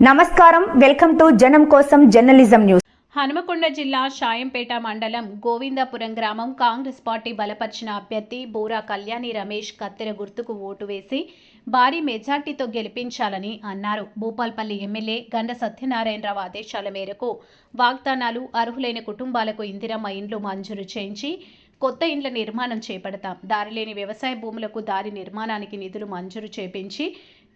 నమస్కారం. Welcome to జనం కోసం జర్నలిజం న్యూస్. హనుమకొండ జిల్లా షాయంపేట మండలం గోవిందాపురం గ్రామం కాంగ్రెస్ పార్టీ బలపరిచిన అభ్యర్థి బూరా కళ్యాణి రమేష్ కత్తెర గుర్తుకు ఓటు వేసి భారీ మెజార్టీతో గెలిపించాలని అన్నారు. భూపాల్పల్లి ఎమ్మెల్యే గండ సత్యనారాయణరావు ఆదేశాల మేరకు వాగ్దానాలు అర్హులైన కుటుంబాలకు ఇందిరమ్మ ఇండ్లు మంజూరు చేయించి కొత్త ఇండ్ల నిర్మాణం చేపడతాం. దారిలేని వ్యవసాయ భూములకు దారి నిర్మాణానికి నిధులు మంజూరు చేపించి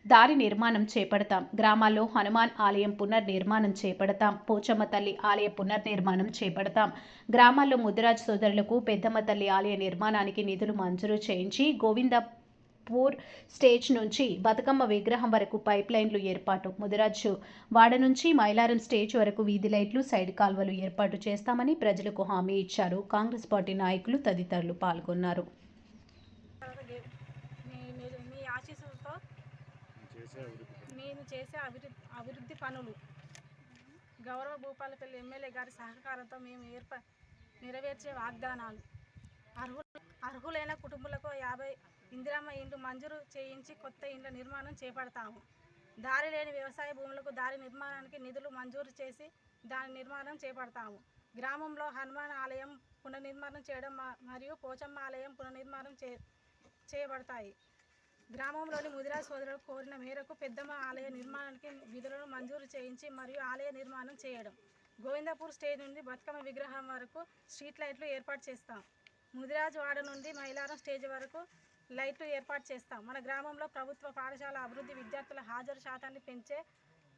దారి నిర్మాణం చేపడతాం. గ్రామాల్లో హనుమాన్ ఆలయం పునర్నిర్మాణం చేపడతాం. పోచమ్మ తల్లి ఆలయ పునర్నిర్మాణం చేపడతాం. గ్రామాల్లో ముదిరాజ్ సోదరులకు పెద్దమ్మ తల్లి ఆలయ నిర్మాణానికి నిధులు మంజూరు చేయించి గోవిందపూర్ స్టేజ్ నుంచి బతుకమ్మ విగ్రహం వరకు పైప్ లైన్లు ఏర్పాటు ముదిరాజు వాడ నుంచి మైలారం స్టేజ్ వరకు వీధి లైట్లు సైడ్ కాల్వలు ఏర్పాటు చేస్తామని ప్రజలకు హామీ ఇచ్చారు. కాంగ్రెస్ పార్టీ నాయకులు తదితరులు పాల్గొన్నారు తర్వాత గే- మీ మీ- మీ ఆశీస్సులతో నేను చేసే అభివృద్ధి అభివృద్ధి పనులు. గౌరవ భూపాలపల్లి ఎమ్మెల్యే గారి సహకారంతో మేము ఏర్ప నెరవేర్చే వాగ్దానాలు. అర్హులు అర్హులైన కుటుంబాలకు యాభై ఇందిరమ్మ ఇండ్లు మంజూరు చేయించి కొత్త ఇండ్ల నిర్మాణం చేపడతాము. దారి లేని వ్యవసాయ భూములకు దారి నిర్మాణానికి నిధులు మంజూరు చేసి దాని నిర్మాణం చేపడతాము. గ్రామంలో హనుమాన్ ఆలయం పునర్నిర్మాణం చేయడం మరియు పోచమ్మ ఆలయం పునర్నిర్మాణం చే చేయబడతాయి. గ్రామంలోని ముదిరా సోదరులు కోరిన మేరకు పెద్దమ్మ ఆలయ నిర్మాణానికి విధులను మంజూరు చేయించి మరియు ఆలయ నిర్మాణం చేయడం. గోవిందపూర్ స్టేజ్ నుండి బతుకమ్మ విగ్రహం వరకు స్ట్రీట్ లైట్లు ఏర్పాటు చేస్తాం. ముదిరాజ్ వాడ నుండి మైలారం స్టేజ్ వరకు లైట్లు ఏర్పాటు చేస్తాం. మన గ్రామంలో ప్రభుత్వ పాఠశాల అభివృద్ధి విద్యార్థుల హాజరు శాతాన్ని పెంచే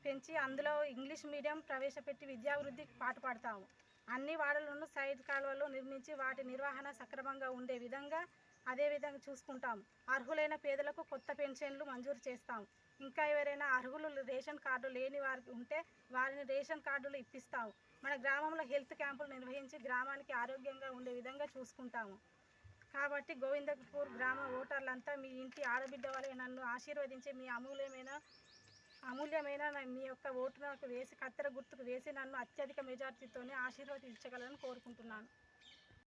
పెంచి అందులో ఇంగ్లీష్ మీడియం ప్రవేశపెట్టి విద్యాభివృద్ధికి పాటుపడతాము అన్ని వాడలను సైడ్ కాలువలు నిర్మించి వాటి నిర్వహణ సక్రమంగా ఉండే విధంగా అదేవిధంగా చూసుకుంటాం. అర్హులైన పేదలకు కొత్త పెన్షన్లు మంజూరు చేస్తాం. ఇంకా ఎవరైనా అర్హులు రేషన్ కార్డు లేని వారికి ఉంటే వారిని రేషన్ కార్డులు ఇప్పిస్తాం. మన గ్రామంలో హెల్త్ క్యాంపులు నిర్వహించి గ్రామానికి ఆరోగ్యంగా ఉండే విధంగా చూసుకుంటాము. కాబట్టి గోవిందపూర్ గ్రామ ఓటర్లంతా మీ ఇంటి ఆడబిడ్డ వలె నన్ను ఆశీర్వదించి మీ అమూల్యమైన అమూల్యమైన మీ యొక్క ఓటు నాకు వేసి కత్తెర గుర్తుకు వేసి నన్ను అత్యధిక మెజార్టీతోనే ఆశీర్వదించగలను కోరుకుంటున్నాను.